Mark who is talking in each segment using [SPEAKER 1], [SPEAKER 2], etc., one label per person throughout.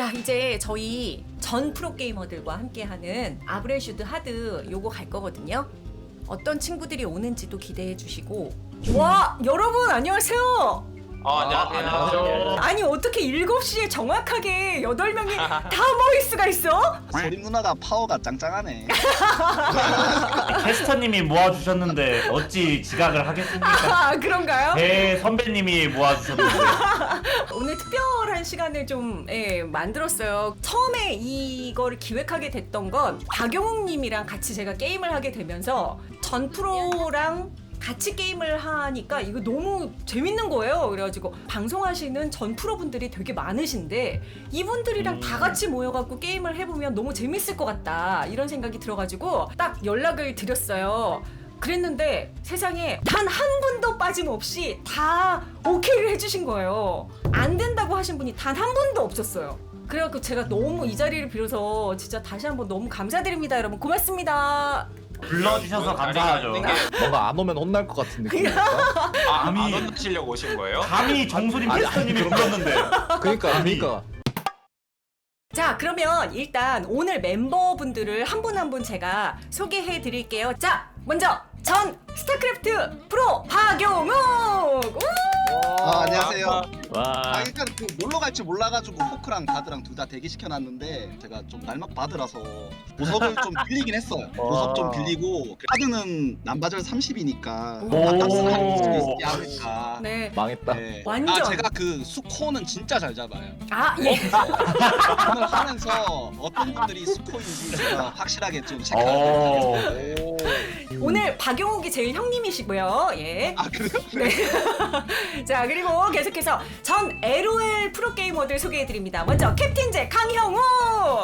[SPEAKER 1] 자 이제 저희 전 프로게이머들과 함께하는 아브레슈드 하드 요거 갈 거거든요. 어떤 친구들이 오는지도 기대해 주시고 와 여러분 안녕하세요.
[SPEAKER 2] 어, 안녕하세요.
[SPEAKER 3] 안녕하세요.
[SPEAKER 1] 아니 어떻게 7시에 정확하게 8명이 다 모일 수가 있어?
[SPEAKER 3] 소리 누나가 파워가 짱짱하네.
[SPEAKER 4] 캐스터님이 모아주셨는데 어찌 지각을 하겠습니까?
[SPEAKER 1] 아 그런가요?
[SPEAKER 4] 배 선배님이 모아주셨는데
[SPEAKER 1] 오늘 특별한 시간을 좀 예, 만들었어요. 처음에 이거를 기획하게 됐던 건 박용욱 님이랑 같이 제가 게임을 하게 되면서 전 프로랑 같이 게임을 하니까 이거 너무 재밌는 거예요. 그래가지고 방송하시는 전 프로분들이 되게 많으신데 이분들이랑 다 같이 모여갖고 게임을 해보면 너무 재밌을 것 같다 이런 생각이 들어가지고 딱 연락을 드렸어요. 그랬는데 세상에 단 한 분도 빠짐없이 다 오케이를 해주신 거예요. 안 된다고 하신 분이 단 한 분도 없었어요. 그래갖고 제가 너무 이 자리를 빌어서 진짜 다시 한번 너무 감사드립니다, 여러분. 고맙습니다.
[SPEAKER 4] 불러주셔서 감사하죠.
[SPEAKER 5] 뭔가 안 오면 혼날 것 같은 느낌이니까.
[SPEAKER 2] 아, 안
[SPEAKER 4] 감히-
[SPEAKER 2] 혼나시려고 오신 거예요?
[SPEAKER 4] 감히 정수림
[SPEAKER 5] 아니,
[SPEAKER 4] 캐스터님이 불렀는데
[SPEAKER 5] 그러니까 그러니까
[SPEAKER 1] 자, 그러면 일단 오늘 멤버분들을 한 분 한 분 제가 소개해 드릴게요. 자, 먼저 전 스타크래프트 프로 박용욱! 우!
[SPEAKER 3] 아, 안녕하세요.
[SPEAKER 4] 와
[SPEAKER 3] 아, 일단 그 놀러 갈지 몰라가지고 호크랑 바드랑 둘 다 대기 시켜놨는데 제가 좀 날막 바드라서 보석을 좀 빌리긴 했어요. 보석 좀 빌리고 바드는 남바절 30이니까
[SPEAKER 1] 오.
[SPEAKER 3] 아깝스는 할수 있지 않을까.
[SPEAKER 1] 네.
[SPEAKER 5] 망했다.
[SPEAKER 3] 네.
[SPEAKER 1] 완전.
[SPEAKER 3] 아 제가 그 수코는 진짜 잘 잡아요.
[SPEAKER 1] 아, 예.
[SPEAKER 3] 오늘 하면서 어떤 분들이 수코인지 제가 확실하게 좀 체크하고.
[SPEAKER 4] 오.
[SPEAKER 1] 오늘 박용욱이 제일 형님이시고요. 예.
[SPEAKER 3] 아 그래요?
[SPEAKER 1] 자, 그리고 계속해서 전 LOL 프로게이머들 소개해 드립니다. 먼저 캡틴 제 강형욱!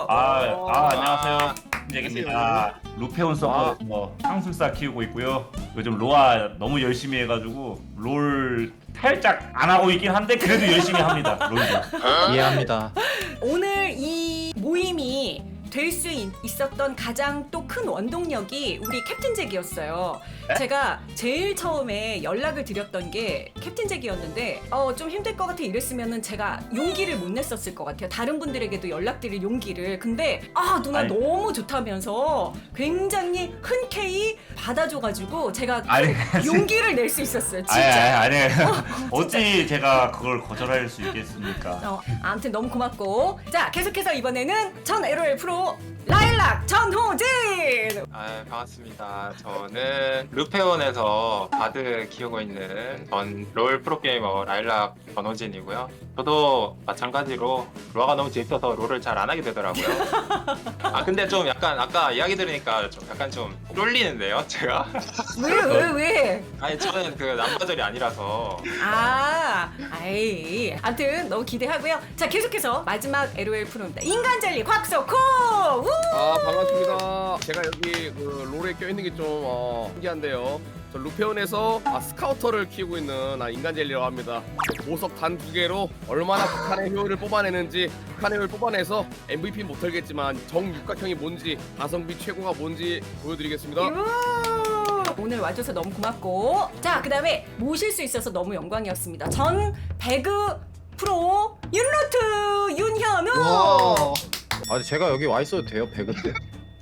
[SPEAKER 4] 아, 아 안녕하세요. 김재기입니다. 루페온 서버 뭐 상술사 키우고 있고요. 요즘 로아 너무 열심히 해가지고 롤 살짝 안 하고 있긴 한데 그래도 열심히 합니다. 롤도.
[SPEAKER 5] 이해합니다.
[SPEAKER 1] 오늘 이 모임이 될 수 있었던 가장 또 큰 원동력이 우리 캡틴 잭이었어요.
[SPEAKER 4] 네?
[SPEAKER 1] 제가 제일 처음에 연락을 드렸던 게 캡틴 잭이었는데 어, 좀 힘들 것 같아 이랬으면은 제가 용기를 못 냈었을 것 같아요. 다른 분들에게도 연락드릴 용기를. 근데 아 누나
[SPEAKER 4] 아니.
[SPEAKER 1] 너무 좋다면서 굉장히 흔쾌히 받아줘가지고 제가 그
[SPEAKER 4] 아니,
[SPEAKER 1] 용기를 낼 수 있었어요.
[SPEAKER 4] 아니
[SPEAKER 1] 진짜.
[SPEAKER 4] 아니 아니. 어찌 제가 그걸 거절할 수 있겠습니까?
[SPEAKER 1] 어, 아무튼 너무 고맙고 자 계속해서 이번에는 전 LOL 프로 라일락 전호진
[SPEAKER 2] 아, 반갑습니다. 저는 루페온에서 바드 키우고 있는 전 롤 프로게이머 라일락 권호진이고요. 저도 마찬가지로 로아가 너무 재밌어서 롤을 잘 안 하게 되더라고요. 아 근데 좀 약간 아까 이야기 들으니까 좀 약간 좀 쫄리는데요, 제가?
[SPEAKER 1] 왜 왜 왜?
[SPEAKER 2] 아니 저는 그 남자절이 아니라서
[SPEAKER 1] 아, 아이. 아무튼 너무 기대하고요. 자 계속해서 마지막 LOL 프로입니다. 인간 젤리 곽석호. 우!
[SPEAKER 6] 아 반갑습니다. 제가 여기 그 롤에 껴있는 게 좀 어, 신기한데요. 저 루페온에서 아, 스카우터를 키우고 있는 아, 인간 젤리라고 합니다. 보석 단 두 개로 얼마나 북한의 효율을 뽑아내는지 북한의 효율 뽑아내서 MVP 못 털겠지만 정육각형이 뭔지 가성비 최고가 뭔지 보여드리겠습니다.
[SPEAKER 1] 우! 오늘 와줘서 너무 고맙고 자 그다음에 모실 수 있어서 너무 영광이었습니다. 전 배그 프로 윤로트 윤현우.
[SPEAKER 3] 와.
[SPEAKER 5] 아 제가 여기 와 있어도 돼요 배그 때?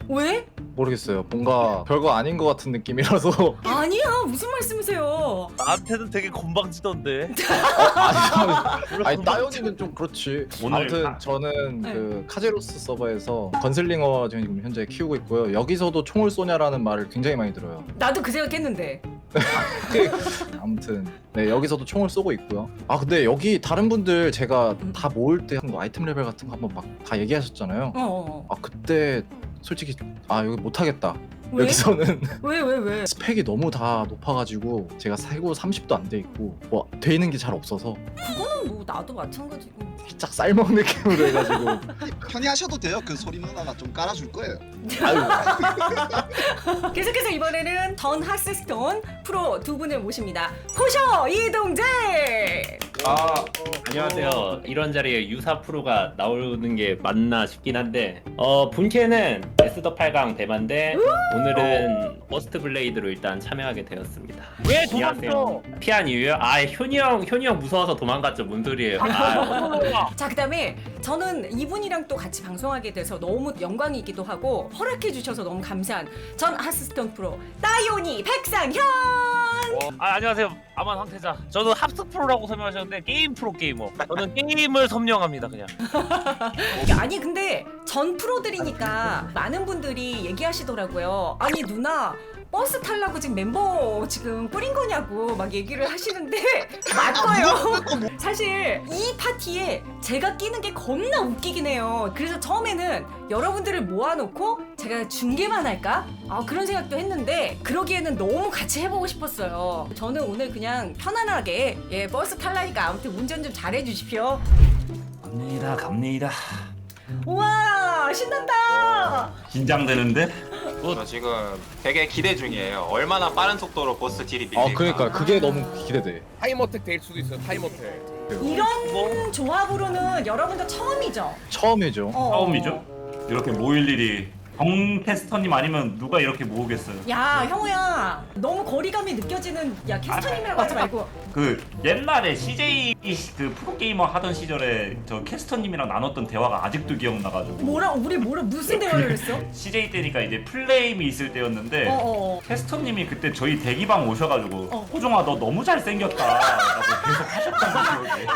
[SPEAKER 1] 왜?
[SPEAKER 5] 모르겠어요. 뭔가 별거 아닌 것 같은 느낌이라서.
[SPEAKER 1] 아니야 무슨 말씀이세요?
[SPEAKER 7] 나한테는 되게 건방지던데.
[SPEAKER 5] 아니, 아니 따연이는 좀 그렇지.
[SPEAKER 4] 오늘
[SPEAKER 5] 아무튼
[SPEAKER 4] 아-
[SPEAKER 5] 저는
[SPEAKER 1] 네.
[SPEAKER 5] 그 카제로스 서버에서 건슬링어 지금 현재 키우고 있고요. 여기서도 총을 쏘냐라는 말을 굉장히 많이 들어요.
[SPEAKER 1] 나도 그 생각했는데.
[SPEAKER 5] 아무튼 네 여기서도 총을 쏘고 있고요. 아 근데 여기 다른 분들 제가 다 모을 때뭐 아이템 레벨 같은 거 한번 막 다 얘기하셨잖아요.
[SPEAKER 1] 어, 어.
[SPEAKER 5] 아 그때 솔직히 아 여기 못하겠다.
[SPEAKER 1] 왜?
[SPEAKER 5] 여기서는
[SPEAKER 1] 왜 왜 왜?
[SPEAKER 5] 스펙이 너무 다 높아가지고 제가 살고 30도 안 돼 있고 뭐 돼 있는 게 잘 없어서
[SPEAKER 1] 그거는 뭐 나도 마찬가지고.
[SPEAKER 5] 살짝 쌀먹 느낌으로 해가지고
[SPEAKER 3] 편히 하셔도 돼요. 그 소리 누나가 좀 깔아줄 거예요.
[SPEAKER 1] 계속해서 이번에는 전 하스스톤 프로 두 분을 모십니다. 호셔 이동재.
[SPEAKER 4] 아
[SPEAKER 8] 안녕하세요. 이런 자리에 유사 프로가 나오는 게 맞나 싶긴 한데 어 본캐는 에스더 8강 대반데 오늘은 버스트 블레이드로 일단 참여하게 되었습니다.
[SPEAKER 7] 왜. 도망쳐?
[SPEAKER 8] 피한 이유요? 아 효니 형 효니 형 무서워서 도망갔죠. 뭔 소리예요? 아,
[SPEAKER 1] 자 그다음에 저는 이분이랑 또 같이 방송하게 돼서 너무 영광이기도 하고 허락해 주셔서 너무 감사한 전 하스스톤 프로 따요니 백상현
[SPEAKER 7] 아 안녕하세요. 아만 황태자. 저는 합숙 프로라고 설명하셨는데 게임 프로 게이머. 저는 게임을 선명합니다 그냥.
[SPEAKER 1] 아니 근데 전 프로들이니까 많은 분들이 얘기하시더라고요 아니 누나 버스 타려고 지금 멤버 지금 꾸린 거냐고 막 얘기를 하시는데 맞고요. 사실 이 파티에 제가 끼는 게 겁나 웃기긴 해요. 그래서 처음에는 여러분들을 모아놓고 제가 중계만 할까? 아, 그런 생각도 했는데 그러기에는 너무 같이 해보고 싶었어요. 저는 오늘 그냥 편안하게 예 버스 탈라니까 아무튼 운전 좀 잘해주십시오.
[SPEAKER 4] 갑니다 갑니다.
[SPEAKER 1] 우와 신난다!
[SPEAKER 4] 긴장되는데
[SPEAKER 2] 저 지금 되게 기대 중이에요. 얼마나 빠른 속도로 보스 딜이 밀릴까.
[SPEAKER 5] 아 그러니까 그게 너무 기대돼.
[SPEAKER 6] 타임어택 될 수도 있어요. 타임어택.
[SPEAKER 1] 이런 조합으로는 여러분도 처음이죠?
[SPEAKER 5] 처음이죠.
[SPEAKER 1] 어.
[SPEAKER 4] 처음이죠 이렇게 모일 일이 정캐스터님 아니면 누가 이렇게 모으겠어요?
[SPEAKER 1] 야 형우야. 너무 거리감이 느껴지는 야 캐스터님이라고 하지 말고.
[SPEAKER 4] 그 옛날에 CJ 그 프로게이머 하던 시절에 저 캐스터님이랑 나눴던 대화가 아직도 기억나가지고.
[SPEAKER 1] 뭐라 우리 뭐라 무슨 대화를 했어?
[SPEAKER 4] CJ 때니까 이제 플레임이 있을 때였는데
[SPEAKER 1] 어어
[SPEAKER 4] 캐스터님이 그때 저희 대기방 오셔가지고
[SPEAKER 1] 어.
[SPEAKER 4] 호종아 너 너무 잘생겼다 라고 계속 하셨던 기억이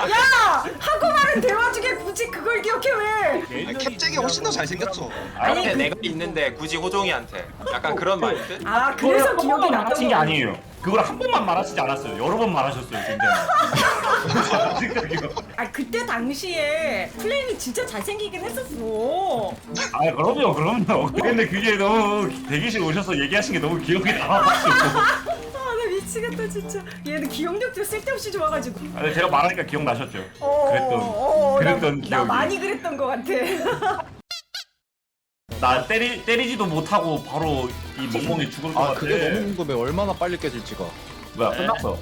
[SPEAKER 1] 야! 하고 말은 대화 중에 굳이 그걸 기억해 왜?
[SPEAKER 3] 아니, 캡잭이 훨씬 더 잘생겼죠.
[SPEAKER 1] 아니, 그-
[SPEAKER 2] 내가 있는데 굳이 호종이한테 약간 그런 마인드?
[SPEAKER 1] 아 그래서 기억이
[SPEAKER 4] 한 번만 말하신
[SPEAKER 1] 게거
[SPEAKER 4] 아니에요. 그걸 한 번만 말하시지 않았어요. 여러 번 말하셨어요 굉장히 아
[SPEAKER 1] 그때 당시에 플레임이 진짜 잘생기긴 했었어.
[SPEAKER 4] 아 그럼요 그럼요. 근데 그게 너무 대기실 오셔서 얘기하신 게 너무 기억이 남아가지고
[SPEAKER 1] 미치겠다 진짜 얘는 기억력도 쓸데없이 좋아가지고
[SPEAKER 4] 아, 제가 말하니까 기억나셨죠
[SPEAKER 1] 어,
[SPEAKER 4] 그랬던-
[SPEAKER 1] 어, 어,
[SPEAKER 4] 그랬던
[SPEAKER 1] 나, 나
[SPEAKER 4] 기억이.
[SPEAKER 1] 많이 그랬던 것 같아
[SPEAKER 4] 나 때리, 때리지도 못하고 바로 이 멍멍이 죽을 것
[SPEAKER 5] 아
[SPEAKER 4] 같아
[SPEAKER 5] 그게 너무 궁금해. 얼마나 빨리 깨질지가.
[SPEAKER 4] 뭐야 끝났어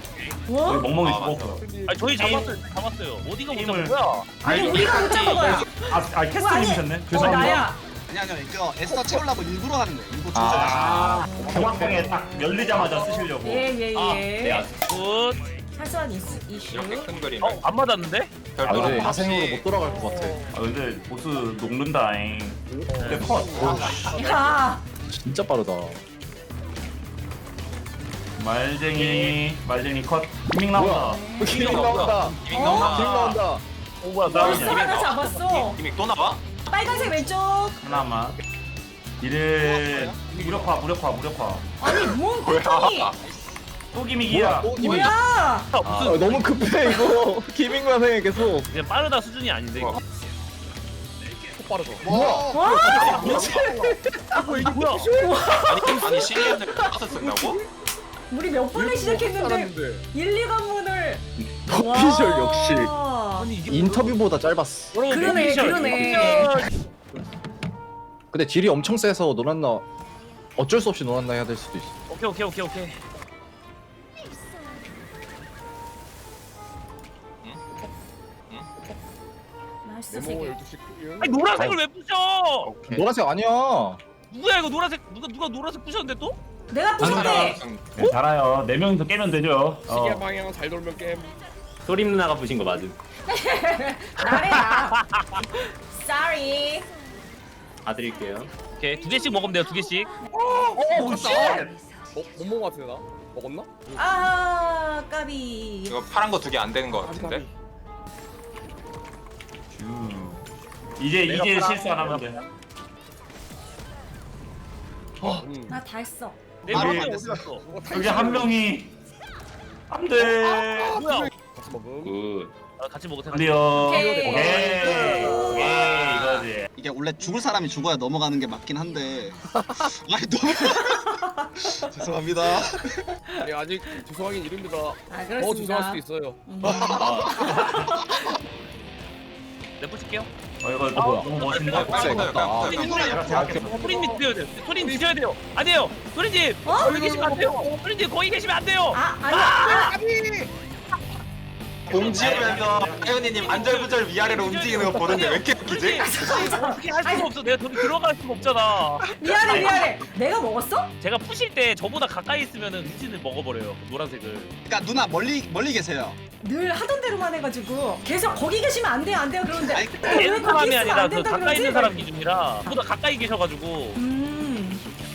[SPEAKER 4] 우리
[SPEAKER 1] 뭐?
[SPEAKER 4] 멍멍이
[SPEAKER 2] 아,
[SPEAKER 4] 죽었어
[SPEAKER 7] 아니 저희 잡았어요. 잡았어요. 어디가 못
[SPEAKER 4] 게임을-
[SPEAKER 7] 잡은 거야?
[SPEAKER 1] 아니 우리가 못 잡은 거야
[SPEAKER 4] 아, 아 캐스터님이셨네
[SPEAKER 1] 어
[SPEAKER 4] 죄송합니다
[SPEAKER 1] 나야
[SPEAKER 3] 아니 아니요 이거 에스터 채우려고 일부러 하는 거예요. 일부러 조절.
[SPEAKER 4] 아 정확하게 딱 열리자마자 쓰시려고
[SPEAKER 1] 예예예
[SPEAKER 7] 아, 네, 아, 굿.
[SPEAKER 1] 사소한 이슈, 이슈.
[SPEAKER 2] 이렇게 큰 그림.
[SPEAKER 7] 어, 안 맞았는데?
[SPEAKER 5] 아
[SPEAKER 2] 별도로
[SPEAKER 5] 근데
[SPEAKER 2] 없이
[SPEAKER 5] 야생으로 못 돌아갈 것 같아.
[SPEAKER 4] 아 근데 보스 녹는다잉 근데 컷
[SPEAKER 1] 야
[SPEAKER 5] 진짜 빠르다.
[SPEAKER 4] 말쟁이 말쟁이 컷 기믹 나온다
[SPEAKER 5] 기믹
[SPEAKER 2] 나온다. 기믹 나온다.
[SPEAKER 5] 기믹 나온다.
[SPEAKER 7] 어 뭐야 나
[SPEAKER 1] 벌써
[SPEAKER 2] 이미
[SPEAKER 1] 하나? 잡았어
[SPEAKER 2] 기믹 또 나와?
[SPEAKER 1] 빨간색 왼쪽
[SPEAKER 4] 하나만 이래 무력화 무력화 무력화
[SPEAKER 1] 아니 뭔 고통이
[SPEAKER 4] 또 기믹이야
[SPEAKER 5] 또 기믹.
[SPEAKER 1] 뭐야
[SPEAKER 5] 아, 너무 급해 이거. 기믹만 해 계속.
[SPEAKER 7] 이제 빠르다 수준이 아닌데 이거.
[SPEAKER 6] 빠르다.
[SPEAKER 3] 와.
[SPEAKER 7] 어, 이게 뭐야?
[SPEAKER 2] 아니 아니 실리안을 따서 쓴다고?
[SPEAKER 1] 우리 몇 번을 시작했는데
[SPEAKER 6] 알았는데.
[SPEAKER 1] 1, 2 관문을
[SPEAKER 5] 버피셜 역시. 인터뷰보다 짧았어.
[SPEAKER 1] 그러네, 그러네.
[SPEAKER 5] 근데 딜이 엄청 세서 노란나 어쩔 수 없이 노란나 해야 될 수도 있어.
[SPEAKER 7] 오케이 오케이 오케이 오케이.
[SPEAKER 1] 나이스
[SPEAKER 6] 네모
[SPEAKER 1] 세개
[SPEAKER 6] 12시 클리어.
[SPEAKER 7] 아니 노란색을 왜 부셔?
[SPEAKER 2] 오케이.
[SPEAKER 5] 노란색 아니야.
[SPEAKER 7] 누구야 이거 노란색 누가 누가 노란색 부셨는데 또?
[SPEAKER 1] 내가 부셨대
[SPEAKER 4] 네, 잘해요 네 명이서 깨면 되죠
[SPEAKER 6] 시계
[SPEAKER 4] 어.
[SPEAKER 6] 방향 잘 돌면 게임.
[SPEAKER 8] 소림 누나가 부신 거 맞음.
[SPEAKER 1] 나래 나 sorry
[SPEAKER 8] 다 드릴게요.
[SPEAKER 7] 오케이 두 개씩 먹으면 돼요 두 개씩.
[SPEAKER 4] 오 쉣!
[SPEAKER 6] 어, 못 먹은 것 같은데 나? 먹었나?
[SPEAKER 1] 아 까비
[SPEAKER 2] 이거 파란 거 두 개 안 되는 거 같은데?
[SPEAKER 4] 음. 이제
[SPEAKER 7] 내가
[SPEAKER 4] 이제. 실수 안 하면 돼
[SPEAKER 6] 음.
[SPEAKER 1] 나 다 했어
[SPEAKER 7] 내
[SPEAKER 3] 아, 안 됐어.
[SPEAKER 7] 갔어?
[SPEAKER 4] 여기 한 명이 안 돼
[SPEAKER 7] 뭐야?
[SPEAKER 6] 같이 먹음.
[SPEAKER 8] 굿.
[SPEAKER 7] 아, 같이 먹으세요.
[SPEAKER 4] 클리어
[SPEAKER 1] 오케이.
[SPEAKER 4] 오케이 오케이 이거지
[SPEAKER 3] 이게 원래 죽을 사람이 죽어야 넘어가는 게 맞긴 한데. 아니 너무. 죄송합니다.
[SPEAKER 6] 아니 아직 죄송하긴 이릅니다.
[SPEAKER 1] 아
[SPEAKER 6] 더 죄송할
[SPEAKER 1] 그렇습니다
[SPEAKER 6] 수도 있어요.
[SPEAKER 1] 음.
[SPEAKER 7] 내 부실게요.
[SPEAKER 4] 어 이거 너무 멋있는데
[SPEAKER 2] 아.
[SPEAKER 3] 아,
[SPEAKER 4] 생각해
[SPEAKER 7] 소린 님 드려야 돼요. 소린 님 드려야 돼요. 안 돼요. 소린님
[SPEAKER 1] 어?
[SPEAKER 7] 거기 계시면 안 돼요. 소린 님 거기 계시면 안 돼요.
[SPEAKER 1] 아 아니야
[SPEAKER 7] 아
[SPEAKER 2] 공지하면서 혜연이님 안절부절 위아래로 움직이는 거 보는데 왜 이렇게 웃기지?
[SPEAKER 7] 어떻게 할 수가 없어. 내가 저기 들어갈 수가 없잖아.
[SPEAKER 1] 미안해 미안해. 내가 먹었어?
[SPEAKER 7] 제가 푸실 때 저보다 가까이 있으면은 루틴을 먹어버려요. 노란색을.
[SPEAKER 3] 그러니까 누나 멀리 멀리 계세요.
[SPEAKER 1] 늘 하던 대로만 해가지고 계속 거기 계시면 안 돼요 안 돼요 그러는데
[SPEAKER 3] 아니,
[SPEAKER 1] 왜 거기
[SPEAKER 7] 애는 사람이
[SPEAKER 1] 있으면
[SPEAKER 7] 아니라
[SPEAKER 1] 안
[SPEAKER 7] 그
[SPEAKER 1] 된다
[SPEAKER 7] 가까이
[SPEAKER 1] 그러지?
[SPEAKER 7] 있는 사람 기준이라 저보다 가까이 계셔가지고
[SPEAKER 1] 음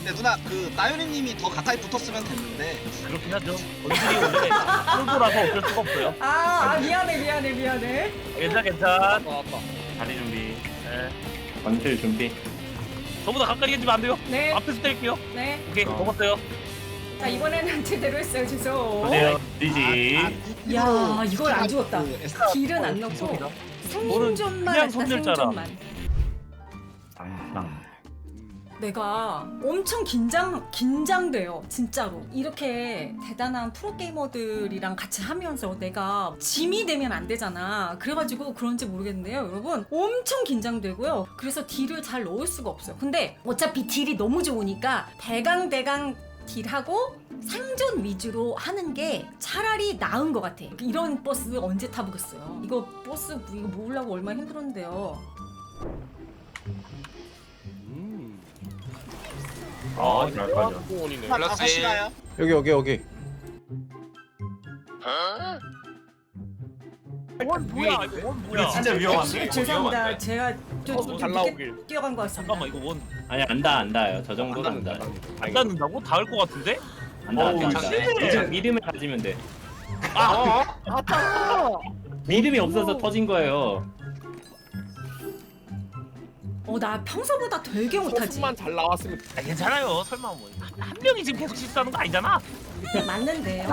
[SPEAKER 3] 근데 누나 그 나연이님이 더 가까이 붙었으면 됐는데
[SPEAKER 7] 그렇긴 하죠. 언들이 원래 쫄보라서 어쩔 수가 없어요.
[SPEAKER 1] 아, 아 미안해 미안해 미안해
[SPEAKER 7] 괜찮 괜찮.
[SPEAKER 6] 나왔다.
[SPEAKER 4] 자리 준비.
[SPEAKER 7] 네.
[SPEAKER 8] 건틀 준비.
[SPEAKER 7] 저보다 가까이 계시면 안 돼요.
[SPEAKER 1] 네
[SPEAKER 7] 앞에서 때릴게요.
[SPEAKER 1] 네.
[SPEAKER 7] 오케이
[SPEAKER 4] 어.
[SPEAKER 7] 먹었어요.
[SPEAKER 1] 자 이번에는 제대로 했어요 주소
[SPEAKER 4] 보세요. 지지.
[SPEAKER 1] 야, 이걸 안 주웠다.
[SPEAKER 3] 그
[SPEAKER 1] 딜은 안 넣고
[SPEAKER 7] 죄송합니다.
[SPEAKER 1] 생존만
[SPEAKER 7] 그냥
[SPEAKER 1] 했다
[SPEAKER 7] 손절자라.
[SPEAKER 1] 생존만
[SPEAKER 4] 땅땅.
[SPEAKER 1] 내가 엄청 긴장 긴장돼요 진짜로. 이렇게 대단한 프로게이머들이랑 같이 하면서 내가 짐이 되면 안 되잖아. 그래가지고 그런지 모르겠는데요 여러분. 엄청 긴장되고요. 그래서 딜을 잘 넣을 수가 없어요. 근데 어차피 딜이 너무 좋으니까 대강 대강 딜하고 생존 위주로 하는 게 차라리 나은 것 같아. 이런 버스 언제 타보겠어요? 이거 버스 이거 모으려고 얼마나 힘들었는데요
[SPEAKER 4] 어, 잘 가죠.
[SPEAKER 6] 공원이네.
[SPEAKER 3] 다
[SPEAKER 2] 플러스
[SPEAKER 3] 가시나요?
[SPEAKER 5] 여기 여기 여기.
[SPEAKER 7] 원 뭐야? 이거 원 뭐야?
[SPEAKER 4] 이거 진짜 위험한데?
[SPEAKER 1] 죄송합니다.
[SPEAKER 2] 위험한데?
[SPEAKER 1] 제가 좀,
[SPEAKER 7] 어,
[SPEAKER 6] 좀잘
[SPEAKER 1] 늦게
[SPEAKER 6] 나오길.
[SPEAKER 1] 뛰어간 것 같습니다.
[SPEAKER 7] 잠깐만 이거 원안
[SPEAKER 8] 아니 안다 안다요. 저 정도는
[SPEAKER 6] 안
[SPEAKER 8] 안다.
[SPEAKER 6] 닿는다.
[SPEAKER 7] 안 닿는다고? 닿을 것 같은데?
[SPEAKER 8] 안다
[SPEAKER 2] 어우,
[SPEAKER 8] 안다.
[SPEAKER 2] 괜찮네.
[SPEAKER 8] 이제 믿음을 가지면 돼.
[SPEAKER 2] 아,
[SPEAKER 8] 믿음이 없어서 터진 거예요.
[SPEAKER 1] 어, 나 평소보다 되게 못하지.
[SPEAKER 6] 소스만 잘 나왔으면
[SPEAKER 7] 아, 괜찮아요. 설마 뭐 한 명이 지금 계속 실수하는 거 아니잖아?
[SPEAKER 1] 맞는데.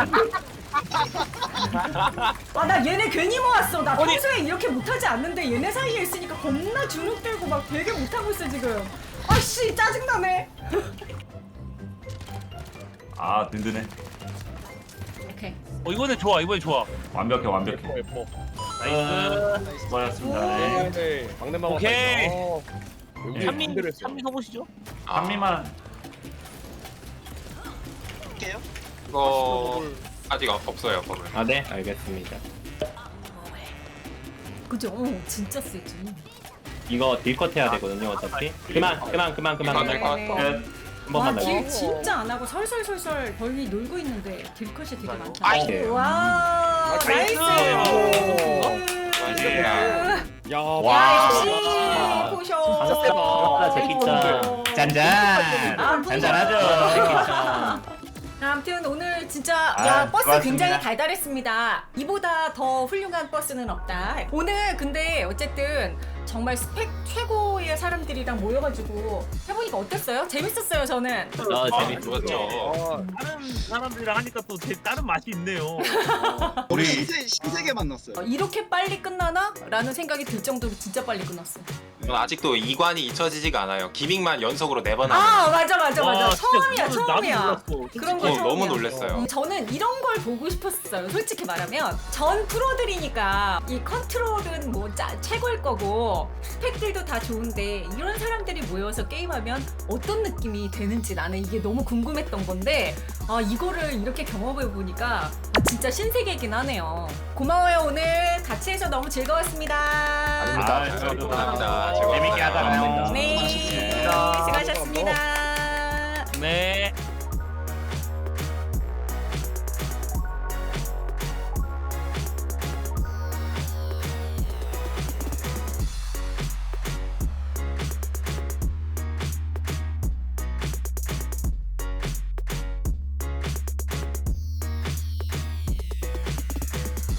[SPEAKER 1] 아, 나 얘네 괜히 모았어. 나
[SPEAKER 7] 아니.
[SPEAKER 1] 평소에 이렇게 못하지 않는데 얘네 사이에 있으니까 겁나 주눅 들고 막 되게 못하고 있어, 지금. 아씨, 짜증나네.
[SPEAKER 4] 아 든든해.
[SPEAKER 1] 오케이.
[SPEAKER 7] 어 이번에 좋아. 이번에 좋아.
[SPEAKER 4] 완벽해 완벽해.
[SPEAKER 6] 예뻐 예뻐.
[SPEAKER 7] 나이스.
[SPEAKER 4] 수고하셨습니다. 네.
[SPEAKER 6] 네. 막내만
[SPEAKER 7] 오케이. 찬미. 찬미 서보시죠.
[SPEAKER 3] 할게요.
[SPEAKER 2] 이거 아직 없- 없어요 법을.
[SPEAKER 8] 아 네 알겠습니다.
[SPEAKER 1] 그죠? 어, 진짜 세지.
[SPEAKER 8] 이거 딜컷 해야 되거든요 어차피. 그만 그만 그만 그만.
[SPEAKER 2] 네,
[SPEAKER 8] 그만.
[SPEAKER 2] 네.
[SPEAKER 4] 끝.
[SPEAKER 8] 한
[SPEAKER 1] 와,
[SPEAKER 8] 번만 더.
[SPEAKER 1] 딜 진짜 안 하고 설설설설 벌리 놀고 있는데 딜컷이 되게 많다.
[SPEAKER 8] 아이.
[SPEAKER 1] 와,
[SPEAKER 7] 나이스.
[SPEAKER 1] 나이스.
[SPEAKER 2] 네.
[SPEAKER 6] 야,
[SPEAKER 1] 역시
[SPEAKER 8] 와. 세다. 아, 제끼짱. 짠짠.
[SPEAKER 1] 아,
[SPEAKER 8] 짠짠하죠. 제끼짱.
[SPEAKER 1] 아무튼 오늘 진짜
[SPEAKER 4] 아,
[SPEAKER 1] 야 버스
[SPEAKER 4] 고맙습니다.
[SPEAKER 1] 굉장히 달달했습니다. 이보다 더 훌륭한 버스는 없다. 오늘 근데 어쨌든 정말 스펙 최고의 사람들이랑 모여가지고 해보니까 어땠어요? 재밌었어요 저는.
[SPEAKER 8] 아
[SPEAKER 2] 아,
[SPEAKER 8] 재밌.
[SPEAKER 2] 좋았죠.
[SPEAKER 6] 어,
[SPEAKER 7] 다른 사람들이랑 하니까 또 제- 다른 맛이 있네요.
[SPEAKER 3] 우리 신세 신세계 만났어요.
[SPEAKER 1] 어, 이렇게 빨리 끝나나? 라는 생각이 들 정도로 진짜 빨리 끝났어.
[SPEAKER 2] 저는 아직도 이관이 잊혀지지가 않아요. 기믹만 연속으로 네 번 하는.
[SPEAKER 1] 아 맞아 맞아 맞아.
[SPEAKER 7] 와, 진짜
[SPEAKER 1] 처음이야
[SPEAKER 7] 그거는
[SPEAKER 1] 처음이야.
[SPEAKER 7] 나도 몰랐어.
[SPEAKER 1] 그런 거
[SPEAKER 2] 어,
[SPEAKER 1] 처음이야.
[SPEAKER 2] 너무 놀랐어요.
[SPEAKER 1] 음, 저는 이런 걸 보고 싶었어요. 솔직히 말하면 전 프로들이니까 이 컨트롤은 뭐 짜, 최고일 거고 스펙들도 다 좋은데 이런 사람들이 모여서 게임하면 어떤 느낌이 되는지 나는 이게 너무 궁금했던 건데 아 이거를 이렇게 경험해 보니까 아, 진짜 신세계이긴 하네요. 고마워요 오늘 같이 해서 너무 즐거웠습니다.
[SPEAKER 4] 아,
[SPEAKER 2] 감사합니다.
[SPEAKER 4] 재밌게 하다
[SPEAKER 2] 즐거웠어요.
[SPEAKER 4] 가요.
[SPEAKER 1] 네,
[SPEAKER 7] 고맙습니다.
[SPEAKER 1] 수고하셨습니다.
[SPEAKER 7] 네.